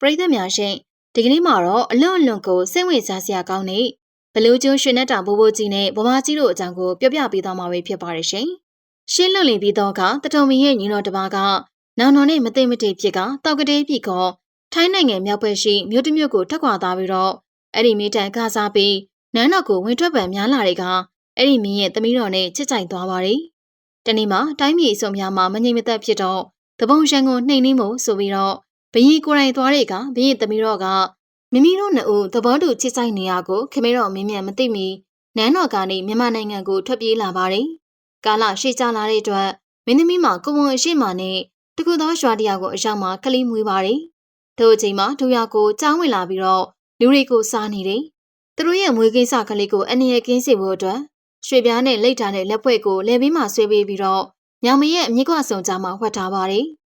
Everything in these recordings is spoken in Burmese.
ပရိသတ်များရှင်ဒီကနေ့မှာတော့အလွန်အလွန်ကိုစိတ်ဝင်စားစရာကောင်းတဲ့ဘလူးကျွန်းရွှေနက်တာဘိုးဘိုးကြီးနဲ့ဗမာကြီးတို့အကြောင်းကိုပြောပြပေးသွားမှာပဲဖြစ်ပါတယ်ရှင်။ရှင်းလွန်လင်ပြီးတော့ကတထုံမင်းရဲ့ညီတော်တစ်ပါးကနောင်တော်နဲ့မသိမတိဖြစ်ကတောက်ကလေးပြည်ကထိုင်းနိုင်ငံမြောက်ဘက်ရှိမြို့တစ်မြို့ကိုထွက်ခွာသွားပြီးတော့အဲ့ဒီမိတန်ကစားပြီးနန်းတော်ကိုဝင်ထွက်ပံများလာတဲ့ကအဲ့ဒီမင်းရဲ့သမီးတော်နဲ့ချစ်ကြိုက်သွားပါတယ်။တနေ့မှာတိုင်းပြည်အစုံများမှာမငြိမ်မသက်ဖြစ်တော့တပုံရန်ကိုနှိမ်နှင်းဖို့ဆိုပြီးတော့ ဘရင်ကိုယ်တိုင်သွားတဲ့ကဘရင်သမီးတော်ကမိမိတို့နှစ်ဦးသဘောတူချစ်ဆိုင်နေရကိုခင်မေတော်မင်းမြန်မသိမီနန်းတော်ကနေမြန်မာနိုင်ငံကိုထွက်ပြေးလာပါတယ်။ကာလရှေ့ကျလာတဲ့အတွက်မင်းသမီးမှာကိုဝန်အရှိမနဲ့တကူသောရွာတရာကိုအရောက်မှာကလေးမွေးပါတယ်။ထို့အချိန်မှာဒူယာကိုကြောင်းဝင်လာပြီးတော့လူတွေကိုစားနေတယ်။သူတို့ရဲ့မွေးကိစ္စကလေးကိုအနေနဲ့ကင်းစေဖို့အတွက်ရွှေပြားနဲ့လိတ်ထားတဲ့လက်ဖွဲ့ကိုလဲပြီးမှဆွဲပေးပြီးတော့ညောင်မရဲ့အမြင့်ကွဆုံကြားမှာဝှက်ထားပါတယ်။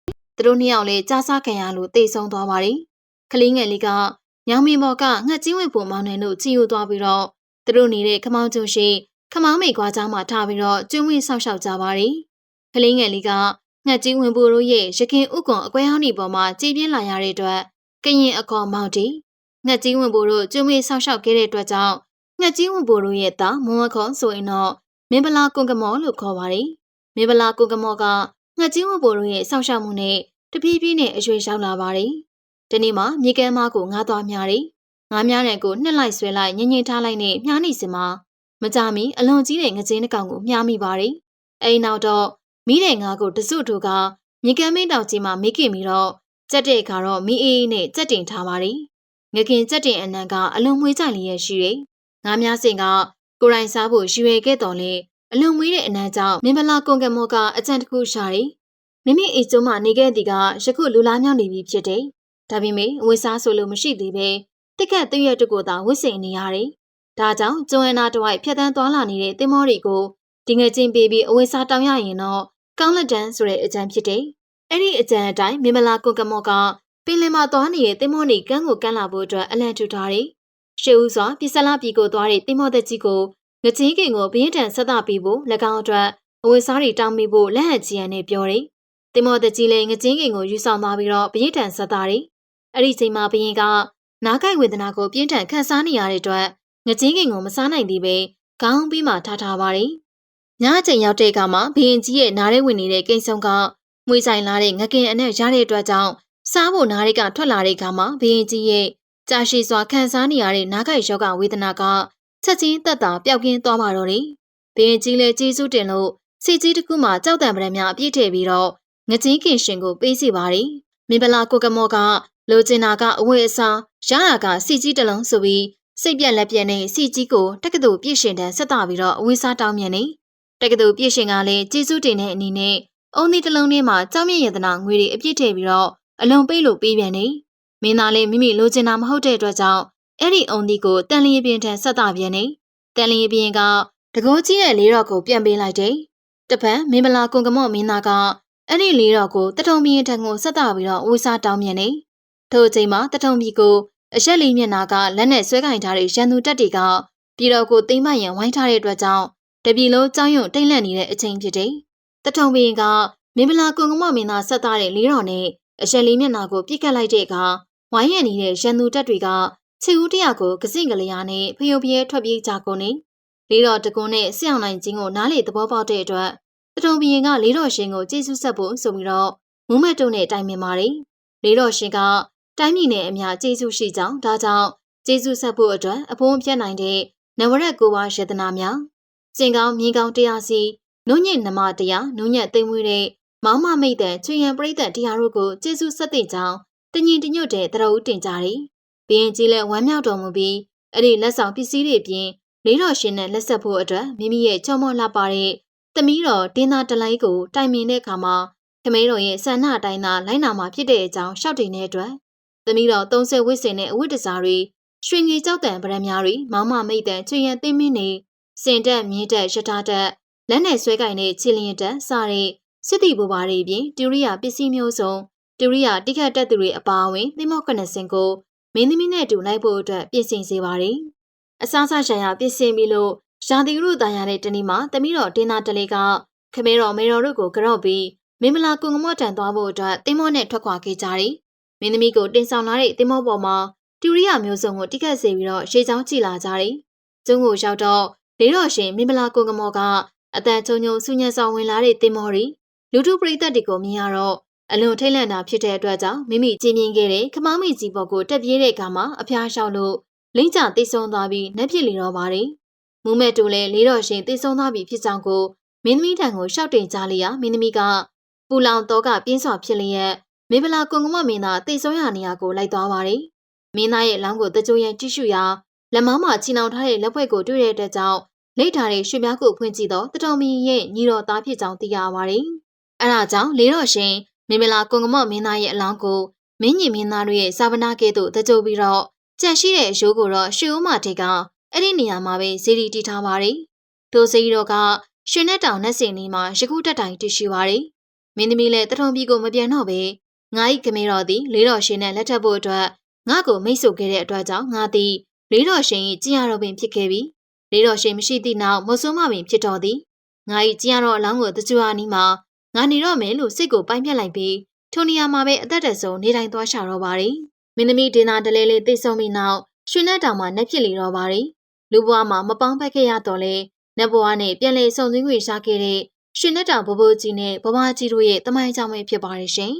သူတို့နှစ်ယောက်လည်းကြားစားခံရလို့တိတ်ဆုံးသွားပါတယ်။ကလေးငယ်လေးကညောင်မီမော်ကငှက်ကြီးဝင်ပုံမောင်နှံတို့ချီယူသွားပြီးတော့သူတို့နေတဲ့ခမောင်းကျွန်းရှိခမောင်းမိကွာကြားမှာထားပြီးတော့ကျွန်းဝင်ဆောက်ရှောက်ကြပါတယ်။ကလေးငယ်လေးကငှက်ကြီးဝင်ပူတို့ရဲ့ရခင်ဥကွန်အကွဲဟောင်းဒီပေါ်မှာကြည်ပြင်းလာရတဲ့အတွက်ကရင်အခေါ်မောင်တီငှက်ကြီးဝင်ပူတို့ကျွန်းဝင်ဆောက်ရှောက်ခဲ့တဲ့အတွက်ကြောင့်ငှက်ကြီးဝင်ပူတို့ရဲ့သားမွန်ဝခွန်ဆိုရင်တော့မင်းပလာကွန်ကမောလို့ခေါ်ပါတယ်။မင်းပလာကွန်ကမောကငှက်ကြီးဝင်ပူတို့ရဲ့ဆောက်ရှောက်မှုနဲ့ တပြေးပြေးနဲ့အရွယ်ရောက်လာပါတယ်။ဒီနေ့မှာမြေကမ်းမကိုငားသွားများတယ်။ငားများတဲ့ကိုနှစ်လိုက်ဆွဲလိုက်ညင်ညင်ထားလိုက်နဲ့မြားနေစမှာမကြမီအလွန်ကြီးတဲ့ငကြင်းတစ်ကောင်ကိုမြားမိပါတယ်။အဲဒီနောက်တော့မိတဲ့ငါးကိုတစုတို့ကမြေကမ်းမင်းတောင်ကြီးမှာမိခင်ပြီးတော့ကြက်တဲ့ကတော့မိအေးအေးနဲ့ကြက်တင်ထားပါတယ်။ငခင်ကြက်တင်အနံကအလွန်မွေးကြိုင်လျက်ရှိတယ်။ငါးများစင်ကကိုရိုင်းစားဖို့ရွေခဲ့တော်လဲအလွန်မွေးတဲ့အနံကြောင့်မင်္ဂလာကွန်ကမောကအကြံတစ်ခုရှာတယ်။ မိမိအိမ်ကျုံးမှာနေခဲ့သည်ကယခုလူလားမြောက်နေပြီဖြစ်တယ်။ဒါပေမဲ့ဝေစားဆိုလို့မရှိသေးပဲတိက်ကက်တရွက်တကူသာဝစ်စိန်နေရတယ်။ဒါကြောင့်ကျုံရနာတဝိုက်ဖြတ်တန်းသွားလာနေတဲ့တင်မောတွေကိုဒီငယ်ချင်းပေးပြီးအဝေစားတောင်းရရင်တော့ကောင်းလက်တန်းဆိုတဲ့အကြံဖြစ်တယ်။အဲ့ဒီအကြံအတိုင်းမင်္ဂလာကွန်ကမောကပင်လယ်မှာသွားနေတဲ့တင်မောတွေကန်းကိုကန်းလာဖို့အတွက်အလန့်ထူထားတယ်။ရှေးဦးစွာပြစ်စလာပြည်ကိုသွားတဲ့တင်မောသက်ကြီးကိုငချင်းကင်ကိုဘင်းတန်ဆက်သပေးဖို့၎င်းအတွက်အဝေစားတွေတောင်းမိဖို့လက်ဟန်ကြီးရန်နဲ့ပြောတယ်။ တင်မောသက်ကြီးလည်းငချင်းကင်ကိုယူဆောင်သွားပြီးတော့ဘင်းတန်ဆက်သားတယ်။အဲ့ဒီချိန်မှာဘရင်ကနားကိုက်ဝေဒနာကိုပြင်းထန်ခံစားနေရတဲ့အတွက်ငချင်းကင်ကိုမစားနိုင်သေးပဲခေါင်းပြီးမှထားထားပါတယ်။ညအချိန်ရောက်တဲ့အခါမှာဘရင်ကြီးရဲ့နားထဲဝင်နေတဲ့ကိန်းဆုံးကမွေးဆိုင်လာတဲ့ငကင်အနဲ့ရတဲ့အတွက်ကြောင့်စားဖို့နားတွေကထွက်လာတဲ့အခါမှာဘရင်ကြီးရဲ့ကြာရှည်စွာခံစားနေရတဲ့နားကိုက်ယောဂဝေဒနာကချက်ချင်းတက်တာပျောက်ကင်းသွားပါတော့တယ်။ဘရင်ကြီးလည်းကျေးဇူးတင်လို့စီကြီးတစ်ခုမှကြောက်တံပရံများအပြည့်ထည့်ပြီးတော့ ငချင်းခင်ရှင်ကိုပေးစီပါတယ်။မင်္ဂလာကိုကမောကလိုချင်တာကအဝတ်အစားရတာကစီကြီးတစ်လုံးဆိုပြီးစိတ်ပြက်လက်ပြက်နဲ့စီကြီးကိုတက္ကသိုလ်ပြည့်ရှင်တန်းဆက်တာပြီးတော့အဝတ်စားတောင်းမြန်နေတက္ကသိုလ်ပြည့်ရှင်ကလည်းကျေးဇူးတင်တဲ့အနေနဲ့အုံးသီးတစ်လုံးထဲမှာကြောက်မြင့်ရတနာငွေတွေအပြည့်ထည့်ပြီးတော့အလုံးပေးလို့ပေးပြန်နေမင်းသားလေးမိမိလိုချင်တာမဟုတ်တဲ့အတွက်ကြောင့်အဲ့ဒီအုံသီးကိုတန်လျင်ပြင်းထန်ဆက်တာပြန်နေတန်လျင်ပြင်းကတကောကြီးရဲ့လေးတော့ကိုပြန်ပေးလိုက်တယ်တပတ်မင်းမလာကွန်ကမော့မင်းသားက အဲ့ဒီလေးတော့ကိုတထုံပြင်းထန်ကိုဆက်တာပြီးတော့ဝေးစားတောင်းမြန်နေထို့အချိန်မှာတထုံပြည်ကိုအရက်လေးမျက်နာကလက်နဲ့ဆွဲကင်ထားတဲ့ရန်သူတက်တွေကပြည်တော်ကိုသိမ်းမရန်ဝိုင်းထားတဲ့အတွက်ကြောင့်တပြည်လုံးကြောင်းရွံ့တိတ်လန့်နေတဲ့အချိန်ဖြစ်တယ်။တထုံဘရင်ကမင်းမလာကွန်ကမမင်းသားဆက်သားတဲ့လေးတော်နဲ့အရက်လေးမျက်နာကိုပြစ်ခတ်လိုက်တဲ့အခါဝိုင်းရံနေတဲ့ရန်သူတက်တွေကချီဦးတရကိုကစင့်ကလေးအားနဲ့ဖျို့ပြဲထွက်ပြေးကြကုန်နေလေးတော်တကွန်းနဲ့ဆင်အောင်နိုင်ချင်းကိုနားလေသဘောပေါက်တဲ့အတွက်တ ထုံဘရင်ကလေးတော်ရှင်ကိုကျေးဇူးဆက်ဖို့ဆိုပြီးတော့မုံမက်တုံနဲ့တိုင်ပင်ပါတယ်။လေးတော်ရှင်ကတိုင်းပြည်နဲ့အများကျေးဇူးရှိကြောင်းဒါကြောင့်ကျေးဇူးဆက်ဖို့အတွက်အဖို့ပြတ်နိုင်တဲ့နဝရက်ကိုပါရတနာများစင်ကောင်းမြင်းကောင်းတရားစီနုညစ်နမတရားနုညက်သိမ့်မွေးတဲ့မောင်မမိတ်တဲ့ချွေရန်ပရိသတ်တရားတို့ကိုကျေးဇူးဆက်တဲ့ကြောင်းတညီတညွတ်တဲ့တရဝဦးတင်ကြတယ်။ဘင်းကြီးလည်းဝမ်းမြောက်တော်မူပြီးအဲ့ဒီလက်ဆောင်ပစ္စည်းတွေပြင်လေးတော်ရှင်နဲ့လက်ဆက်ဖို့အတွက်မိမိရဲ့ချောမောလှပတဲ့ သမီးတော်တင်းသားတလိုက်ကိုတိုင်ပင်တဲ့အခါမှာခမဲတော်ရဲ့ဆန္ဒအတိုင်းသာလိုက်နာမှာဖြစ်တဲ့အကြောင်းရှောက်တင်တဲ့အတွက်သမီးတော်သုံးဆက်ဝစ်စင်တဲ့အဝတ်တစားတွေရွှေငေကြောက်တံဗရံများတွေမောင်မမိတ်တန်ချွေရန်သိမ့်မင်းနေစင်တက်မြင်းတက်ရထားတက်လက်နဲ့ဆွဲကင်တဲ့ခြေလျင်တက်စတဲ့စစ်တီဘူပါတွေပြင်တူရိယာပစ္စည်းမျိုးစုံတူရိယာတိခတ်တက်သူတွေအပါအဝင်သင်္ဘောကနစင်ကိုမင်းသမီးနဲ့အတူလိုက်ဖို့အတွက်ပြင်ဆင်စေပါတယ်။အစားစားရှာရပြင်ဆင်ပြီးလို့ ရာသီဥတုတာယာတဲ့တနေ့မှာသမီးတော်တင်းသားတလေးကခမဲတော်မေတော်တို့ကိုကြော့ပြီးမင်းမလာကုံကမော့တန်သွားဖို့အတွက်သင်္ဘောနဲ့ထွက်ခွာခဲ့ကြတယ်မင်းသမီးကိုတင်ဆောင်လာတဲ့တင်မောပေါ်မှာတူရိယာမျိုးစုံကိုတိခတ်စေပြီးတော့ရှေးချောင်းကြည်လာကြတယ်။ကျုံကိုရောက်တော့လေးတော်ရှင်မင်္ဂလာကုံကမောကအတန်ချုံချုံဆူညံဆောင်ဝင်လာတဲ့တင်မောရီလူထုပရိသတ်တွေကိုမြင်ရတော့အလွန်ထိတ်လန့်တာဖြစ်တဲ့အတွက်ကြောင့်မိမိကြင်မြင်ခဲ့တဲ့ခမောင်းမိကြီးပေါ်ကိုတက်ပြေးတဲ့အခါမှာအဖျားလျှောက်လို့လိမ့်ကျတိတ်ဆုံးသွားပြီးနှက်ဖြစ်လီတော့ပါတယ်။ မူမဲ့တူလည်းလေးတော်ရှင်တိတ်ဆုံးသွားပြီဖြစ်ကြောင်းကိုမင်းသမီးထံကိုရှောက်တင်ကြလျာမင်းသမီးကပူလောင်တော့ကပြင်းစွာဖြစ်လျက်မင်္ဂလာကွန်ကမမင်းသားတိတ်ဆုံးရနေရာကိုလိုက်သွားပါတယ်။မင်းသားရဲ့လောင်းကိုတကြိုရန်ကြည့်ရှုရာလက်မောင်းမှာချီနှောင်ထားတဲ့လက်ဖွဲ့ကိုတွေ့တဲ့အတွက်ကြောင့်လိတ်ထားတဲ့ရွှေပြားကိုဖွင့်ကြည့်တော့တတော်မင်းရဲ့ညီတော်သားဖြစ်ကြောင်းသိရပါတယ်။အဲဒါကြောင့်လေးတော်ရှင်မင်္ဂလာကွန်ကမမင်းသားရဲ့အလောင်းကိုမင်းညီမင်းသားတို့ရဲ့စာပနာကဲ့သို့တကြိုပြီးတော့ကြန့်ရှိတဲ့အရိုးကိုတော့ရွှေဦးမာထေက အဲ့ဒီနေရာမှာပဲဇီရီတီထားပါတယ်။ဒိုဇီတော်ကရွှေနဲ့တောင်နဲ့စင်နီမှာရခုတက်တိုင်တရှိပါတယ်။မင်းသမီးလည်းတထုံပြည်ကိုမပြန်တော့ပဲငါ၏ကမေတော်သည်လေးတော်ရှင်နဲ့လက်ထပ်ဖို့အတွက်ငါ့ကိုမိတ်ဆိုခဲ့တဲ့အတွက်ကြောင့်ငါသည်လေးတော်ရှင်၏ကြင်ရတော်ပင်ဖြစ်ခဲ့ပြီလေးတော်ရှင်မရှိသည့်နောက်မဆိုးမပင်ဖြစ်တော်သည်ငါ၏ကြင်ရတော်အလောင်းကိုတကြွားနီးမှာငါနေတော့မယ်လို့စိတ်ကိုပိုင်းဖြတ်လိုက်ပြီးထိုနေရာမှာပဲအသက်တဆုံနေတိုင်းသွားရှာတော့ပါတယ်မင်းသမီးဒေနာတလဲလေးသိဆုံးပြီးနောက်ရွှေနဲ့တောင်မှနှက်ဖြစ်လေတော့ပါတယ် လူဘွားမှာမပေါင်းဖက်ခဲ့ရတော့လေနတ်ဘွားနဲ့ပြန်လေစုံစင်းခွေရှာခဲ့တဲ့ရွှေနဲ့တောင်ဘဘိုးကြီးနဲ့ဘဘကြီးတို့ရဲ့တမိုင်းကြောင့်ပဲဖြစ်ပါတယ်ရှင်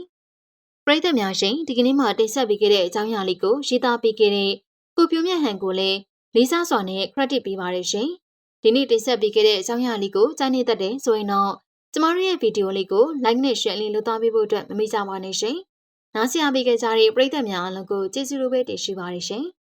ပရိသတ်များရှင်ဒီကနေ့မှတင်ဆက်ပေးခဲ့တဲ့အကြောင်းအရာလေးကိုရေးသားပေးခဲ့တဲ့ကိုပြိုမြတ်ဟန်ကိုလည်းလေးစားစွာနဲ့ credit ပေးပါရရှင်ဒီနေ့တင်ဆက်ပေးခဲ့တဲ့အကြောင်းအရာလေးကိုကြားနေတတ်တယ်ဆိုရင်တော့ကျမတို့ရဲ့ဗီဒီယိုလေးကို like နဲ့ share လေးလုပ်သားပေးဖို့အတွက်မမေ့ကြပါနဲ့ရှင်။နားဆင်အားပေးကြတဲ့ပရိသတ်များအားလုံးကိုကျေးဇူးလိုပဲတင်ရှိပါရရှင်။